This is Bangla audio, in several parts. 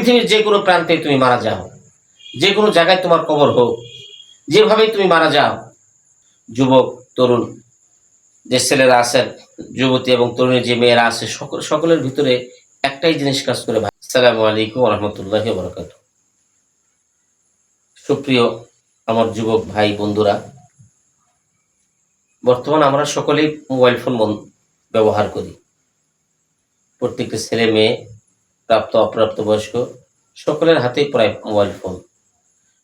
পৃথিবীর যে কোনো প্রান্তে তুমি মারা যাও, যে কোনো জায়গায় তোমার কবর হোক, যেভাবেই তুমি মারা যাও, যুবক, তরুণ, যে ছেলেরা আছেন, যুবতী এবং তরুণী, যে মেয়েরা আছে, সকল, সকলের ভিতরে একটাই জিনিস কাজ করে ভাই। আসসালামু আলাইকুম রহমতুল্লাহ বরকাত সুপ্রিয় আমার যুবক ভাই বন্ধুরা, বর্তমান আমরা সকলেই মোবাইল ফোন ব্যবহার করি। প্রত্যেকটা ছেলে মেয়ে প্রাপ্ত অপ্রাপ্ত বয়স্ক, সকলের হাতেই প্রায় মোবাইল ফোন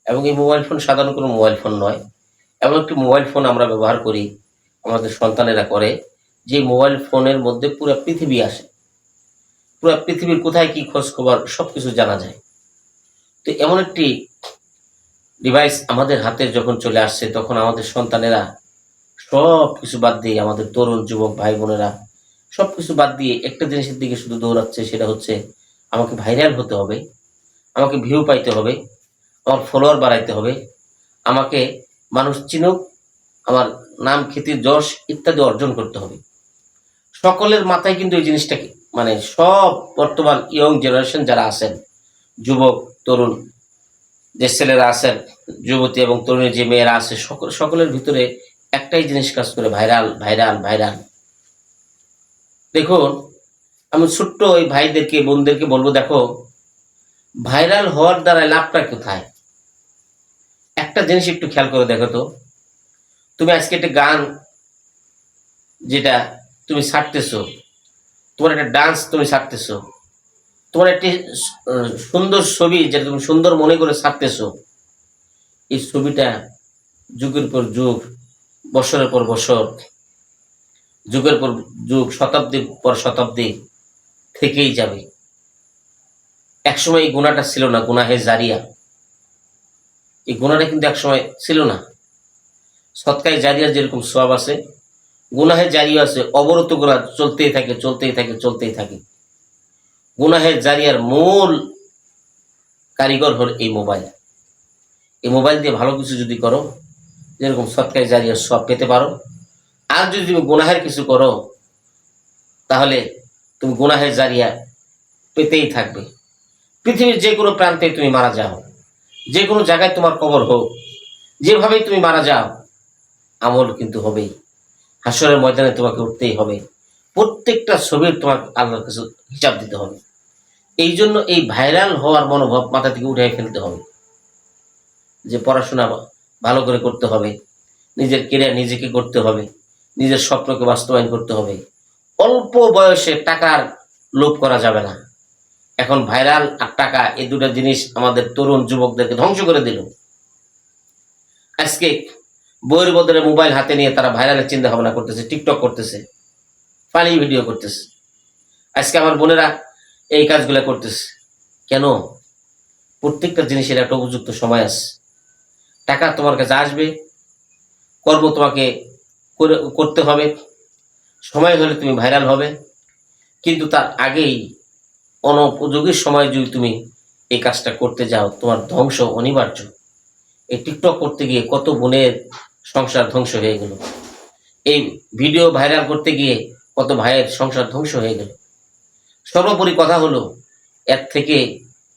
এবং এই মোবাইল ফোন সাধারণ কোনো মোবাইল ফোন নয়। এমন একটি মোবাইল ফোন আমরা ব্যবহার করি, আমাদের সন্তানেরা করে, যে মোবাইল ফোনের মধ্যে পুরো পৃথিবী আসে। পুরো পৃথিবীর কোথায় কি খোঁজ খবর সব কিছু জানা যায়। তো এমন একটি ডিভাইস আমাদের হাতে যখন চলে আসছে, তখন আমাদের সন্তানেরা সব কিছু বাদ দিয়ে, আমাদের তরুণ যুবক ভাই বোনেরা সব কিছু বাদ দিয়ে একটা জিনিসের দিকে শুধু দৌড়াচ্ছে, সেটা হচ্ছে আমাকে ভাইরাল হতে হবে, আমাকে ভিউ পাইতে হবে, আমার ফলোয়ার বাড়াইতে হবে, আমাকে মানুষ চিনুক, আমার নাম, খ্যাতি, যশ ইত্যাদি অর্জন করতে হবে। সকলের মাথায় কিন্তু এই জিনিসটা কি? মানে সব বর্তমান ইয়ং জেনারেশন যারা আছেন, যুবক, তরুণ, যে ছেলেরা আছেন, যুবতী এবং তরুণী যে মেয়েরা আছে, সকল, সকলের ভিতরে একটাই জিনিস কাজ করে ভাইরাল ভাইরাল ভাইরাল দেখুন আমি ছোট্ট ওই ভাইদেরকে, বোনদেরকে বলব, দেখো, ভাইরাল হওয়ার দ্বারা লাভটা কোথায়? একটা জিনিস একটু খেয়াল করে দেখো তো। তুমি আজকে একটা গান যেটা তুমি ছাড়তেছো তোমার একটা ডান্স তুমি ছাড়তেছো তোমার একটি সুন্দর ছবি যেটা তুমি সুন্দর মনে করে ছাড়তেছো এই ছবিটা যুগের পর যুগ, বছরের পর বছর, যুগের পর যুগ, শতাব্দীর পর শতাব্দী থেকেই যাবে। একসময় এই গুণাটা ছিল না গুনাহে জারিয়া। এই গুণাটা কিন্তু একসময় ছিল না। সৎকায় জারিয়ার যেরকম সব আছে গুনাহে জারিয়া আছে অবরত গুণা চলতেই থাকে চলতেই থাকে চলতেই থাকে। গুনাহের জারিয়ার মূল কারিগর হল এই মোবাইল। এই মোবাইল দিয়ে ভালো কিছু যদি করো, যেরকম সৎকায় জারিয়ার সব পেতে পারো। আর যদি তুমি গুনাহের কিছু করো, তাহলে তুমি গুনাহের জারিয়া পেতেই থাকবে। পৃথিবীর যে কোনো প্রান্তে তুমি মারা যাও। যে কোনো জায়গায় তোমার কবর হোক, যেভাবেই তুমি মারা যাও, আমল কিন্তু হবেই। হাসরের ময়দানে তোমাকে উঠতেই হবে। প্রত্যেকটা ছবির তোমাকে আল্লাহর কাছে হিসাব দিতে হবে। এই জন্য এই ভাইরাল হওয়ার মনোভাব মাথা থেকে উঠে ফেলতে হবে। যে পড়াশোনা ভালো করে করতে হবে, নিজের কেরিয়ার নিজেকে করতে হবে, নিজের স্বপ্নকে বাস্তবায়ন করতে হবে। অল্প বয়সে টাকার লোভ করা যাবে না। এখন ভাইরাল আর টাকা এই দুটো জিনিস আমাদের তরুণ যুবকদেরকে ধ্বংস করে দিল। আজকে বইয়ের বদলে মোবাইল হাতে নিয়ে তারা ভাইরালের চিন্তা ভাবনা করতেছে, টিকটক করতেছে, ফানি ভিডিও করতেছে। আজকে আমার বোনেরা এই কাজগুলো করতেছে। কেন? প্রত্যেকটা জিনিসের একটা উপযুক্ত সময় আছে। টাকা তোমার কাছে আসবে, কর্ম তোমাকে করে- করতে হবে। সময় হলে তুমি ভাইরাল হবে। কিন্তু তার আগেই অনুপযোগী সময় যদি তুমি এই কাজটা করতে যাও, তোমার ধ্বংস অনিবার্য। এই টিকটক করতে গিয়ে কত বোনের সংসার ধ্বংস হয়ে গেল। এই ভিডিও ভাইরাল করতে গিয়ে কত ভাইয়ের সংসার ধ্বংস হয়ে গেল। সর্বোপরি কথা হলো, এর থেকে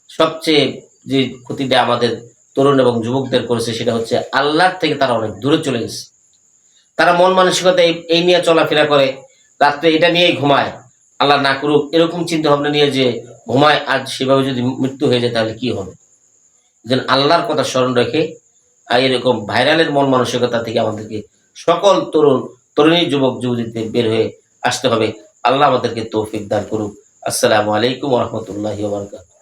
সবচেয়ে যে ক্ষতিটা আমাদের তরুণ এবং যুবকদের করেছে, সেটা হচ্ছে আল্লাহর থেকে তারা অনেক দূরে চলে গেছে। তারা মন মানসিকতা এই- নিয়ে চলাফেরা করে। রাত্রে এটা নিয়েই ঘুমায়। আল্লাহ না করুক, এরকম চিন্তা ভাবনা নিয়ে যে ঘুমায়, আজ সেভাবে যদি মৃত্যু হয়ে যায়, তাহলে কি হবে? যেন আল্লাহর কথা স্মরণ রেখে, আর এরকম ভাইরালের মন মানসিকতা থেকে আমাদেরকে সকল তরুণ, তরুণী যুবক, যুবতীদের বের হয়ে আসতে হবে। আল্লাহ আমাদেরকে তৌফিক দান করুক। আসসালামু আলাইকুম রহমতুল্লাহ বারকাত